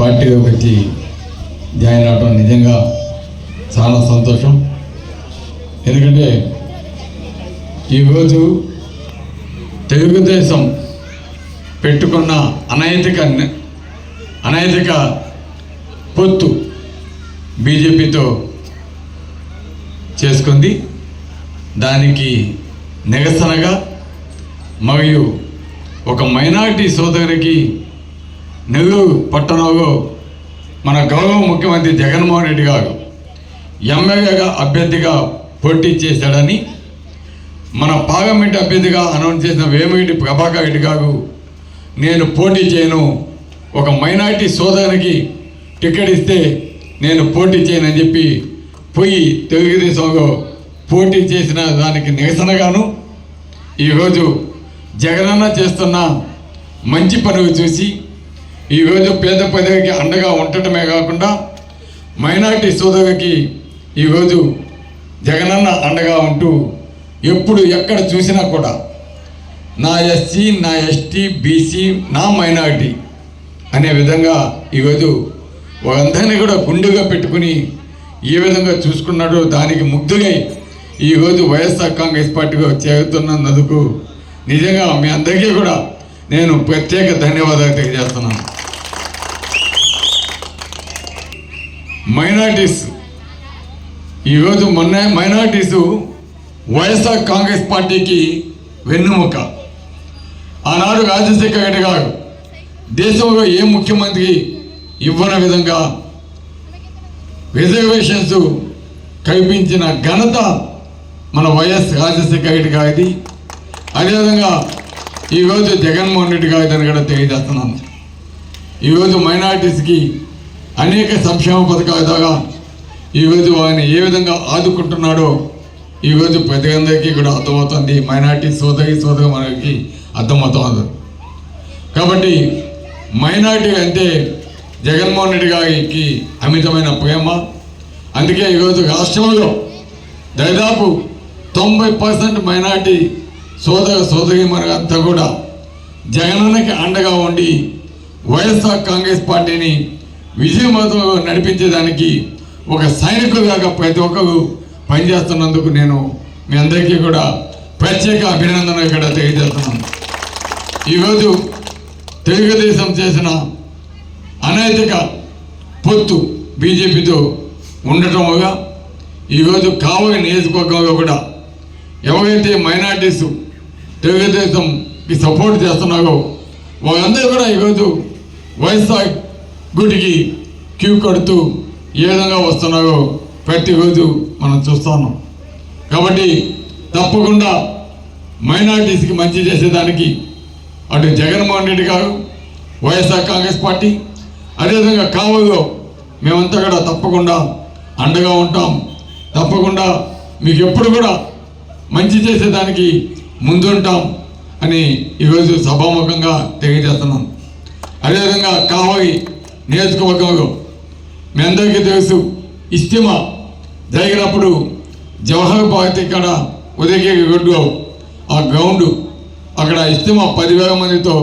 పార్టీలోకి వచ్చి జాయిన్ అవడం నిజంగా చాలా సంతోషం. ఎందుకంటే ఈరోజు తెలుగుదేశం పెట్టుకున్న అనైతిక అనైతిక పొత్తు బీజేపీతో చేసుకుంది. దానికి నిరసనగా మరియు ఒక మైనారిటీ సోదరికి నెల్లూరు పట్టణంలో మన గౌరవ ముఖ్యమంత్రి జగన్మోహన్ రెడ్డి గారు ఎమ్మెల్యేగా అభ్యర్థిగా పోటీ చేశాడని మన పార్లమెంట్ అభ్యర్థిగా అనౌన్స్ చేసిన వేమిరెడ్డి ప్రభాకర్ రెడ్డి గారు నేను పోటీ చేయను ఒక మైనారిటీ సోదరునికి టికెట్ ఇస్తే నేను పోటీ చేయనని చెప్పి పోయి తెలుగుదేశంలో పోటీ చేసిన దానికి నిరసనగాను ఈరోజు జగనన్న చేస్తున్న మంచి పనులు చూసి ఈరోజు పేద ప్రజలకి అండగా ఉండటమే కాకుండా మైనార్టీ సోదరులకి ఈరోజు జగనన్న అండగా ఉంటూ ఎప్పుడు ఎక్కడ చూసినా కూడా నా ఎస్సీ నా ఎస్టీ బీసీ నా మైనారిటీ అనే విధంగా ఈరోజు వాళ్ళందరినీ కూడా గుండెగా పెట్టుకుని ఏ విధంగా చూసుకున్నాడో దానికి ముగ్ధులై ఈరోజు వైఎస్ఆర్ కాంగ్రెస్ పార్టీగా చేరుతున్నందుకు నిజంగా మీ అందరికీ కూడా నేను ప్రత్యేక ధన్యవాదాలు తెలియజేస్తున్నాను. మైనార్టీస్. ఈరోజు మొన్న మైనార్టీస్ వైఎస్ఆర్ కాంగ్రెస్ పార్టీకి వెన్నుముక. ఆనాడు రాజశేఖర రెడ్డి గారు దేశంలో ఏ ముఖ్యమంత్రి ఇవ్వని విధంగా రిజర్వేషన్స్ కల్పించిన ఘనత మన వైఎస్ రాజశేఖర రెడ్డి గారిది. అదేవిధంగా ఈరోజు జగన్మోహన్ రెడ్డి గారిదని కూడా తెలియజేస్తున్నాను. ఈరోజు మైనార్టీస్కి అనేక సంక్షేమ పథకాల ద్వారా ఈరోజు ఆయన ఏ విధంగా ఆదుకుంటున్నాడో ఈరోజు ప్రజలందరికీ కూడా అర్థమవుతుంది. మైనార్టీ సోదరి సోదరు మనకి అర్థమవుతుంది. కాబట్టి మైనార్టీ అంటే జగన్మోహన్ రెడ్డి గారికి అమితమైన ప్రేమ. అందుకే ఈరోజు రాష్ట్రంలో దాదాపు తొంభై పర్సెంట్ మైనార్టీ సోదర సోదరి అంతా కూడా జగనన్నకి అండగా ఉండి వైఎస్ఆర్ కాంగ్రెస్ పార్టీని విజయవంతంగా నడిపించేదానికి ఒక సైనికులుగా ప్రతి ఒక్కరు పనిచేస్తున్నందుకు నేను మీ అందరికీ కూడా ప్రత్యేక అభినందన ఇక్కడ తెలియజేస్తున్నాను. ఈరోజు తెలుగుదేశం చేసిన అనైతిక పొత్తు బీజేపీతో ఉండటం వల్ల ఈరోజు కావలి నియోజకవర్గంలో కూడా ఎవరైతే మైనార్టీస్ తెలుగుదేశంకి సపోర్ట్ చేస్తున్నారో వాళ్ళందరూ కూడా ఈరోజు వైఎస్ఆర్ గుడికి క్యూ కడుతూ ఏ విధంగా వస్తున్నారో ప్రతిరోజు మనం చూస్తున్నాం కాబట్టి తప్పకుండా మైనార్టీస్కి మంచి చేసేదానికి అటు జగన్మోహన్ రెడ్డి గారు వైఎస్ఆర్ కాంగ్రెస్ పార్టీ అదేవిధంగా కావలో మేమంతా కూడా తప్పకుండా అండగా ఉంటాం. తప్పకుండా మీకు ఎప్పుడు కూడా మంచి చేసేదానికి ముందుంటాం అని ఈరోజు సభాముఖంగా తెలియజేస్తున్నాం. అదేవిధంగా కావోయి నియోజకవర్గంలో మీ అందరికీ తెలుసు ఇస్తిమా జరిగినప్పుడు జవహర్ భారత్ ఇక్కడ ఉదయగిరి రోడ్డు ఆ గ్రౌండ్ అక్కడ ఇస్తిమా పదివేల మందితో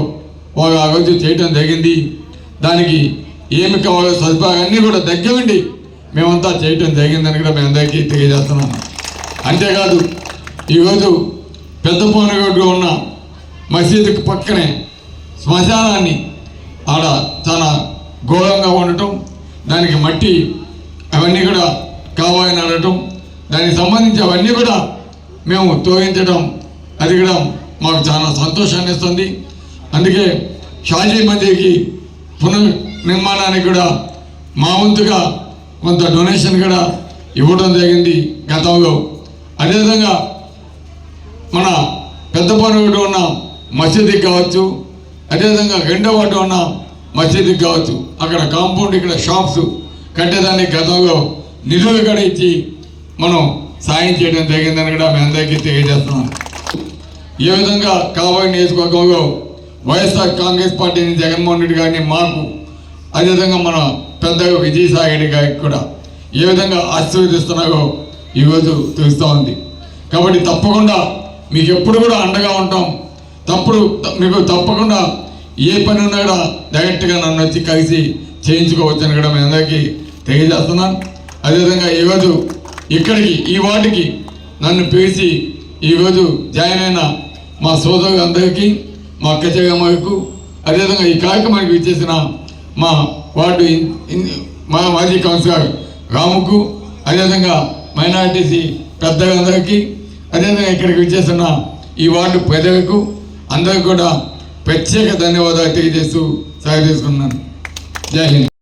వారు ఆ రోజు చేయటం జరిగింది. దానికి ఏమి కావాలో సదుపాయాలన్నీ కూడా దగ్గరుండి మేమంతా చేయటం జరిగిందని కూడా మేము అందరికీ తెలియజేస్తున్నాను. అంతేకాదు ఈరోజు పెద్ద రోడ్డులో ఉన్న మసీదుకి పక్కనే శ్మశానాన్ని ఆడ చాలా దానికి మట్టి అవన్నీ కూడా కావాలని అనటం దానికి సంబంధించి అవన్నీ కూడా మేము తోగించడం అది కూడా మాకు చాలా సంతోషాన్ని ఇస్తుంది. అందుకే షాజీ మందికి పునర్నిర్మాణానికి కూడా మా వంతుగా కొంత డొనేషన్ కూడా ఇవ్వడం జరిగింది గతంలో. అదేవిధంగా మన పెద్ద పనుడు ఉన్న మసీదుకి కావచ్చు అదేవిధంగా రెండో ఉన్న మసీదుకి కావచ్చు అక్కడ కాంపౌండ్ ఇక్కడ షాప్స్ కట్టేదానికి గతంలో నిధులు కూడా ఇచ్చి మనం సాయం చేయడం జరిగిందని కూడా మేము అందరికీ తెలియజేస్తున్నాం ఏ విధంగా కాబోయే నియోజకవర్గంలో వైఎస్ఆర్ కాంగ్రెస్ పార్టీని జగన్మోహన్ రెడ్డి గారిని మాకు అదేవిధంగా మన పెద్ద విజయసాయి రెడ్డి గారికి కూడా ఏ విధంగా ఆశీర్వదిస్తున్నారో ఈరోజు తెలుస్తూ ఉంది. కాబట్టి తప్పకుండా మీకు ఎప్పుడు కూడా అండగా ఉంటాం. తప్పుడు మీకు తప్పకుండా ఏ పని ఉన్నా కూడా డైరెక్ట్గా నన్ను వచ్చి కలిసి చేయించుకోవచ్చని కూడా మీ అందరికీ తెలియజేస్తున్నాను అదేవిధంగా ఈరోజు ఇక్కడికి ఈ వార్డుకి నన్ను పిలిచి ఈరోజు జాయిన్ అయిన మా సోదరు అందరికీ మా అక్క చెగమ్మకు అదేవిధంగా ఈ కార్యక్రమానికి ఇచ్చేసిన మా వార్డు మా మాజీ కౌన్సిలర్ రాముకు అదేవిధంగా మైనార్టీసీ పెద్దలందరికీ అదేవిధంగా ఇక్కడికి వచ్చేసిన ఈ వార్డు ప్రజలకు అందరికీ కూడా ప్రత్యేక ధన్యవాదాలు తెలియజేస్తూ సహాయ తీసుకున్నాను జై హింద్.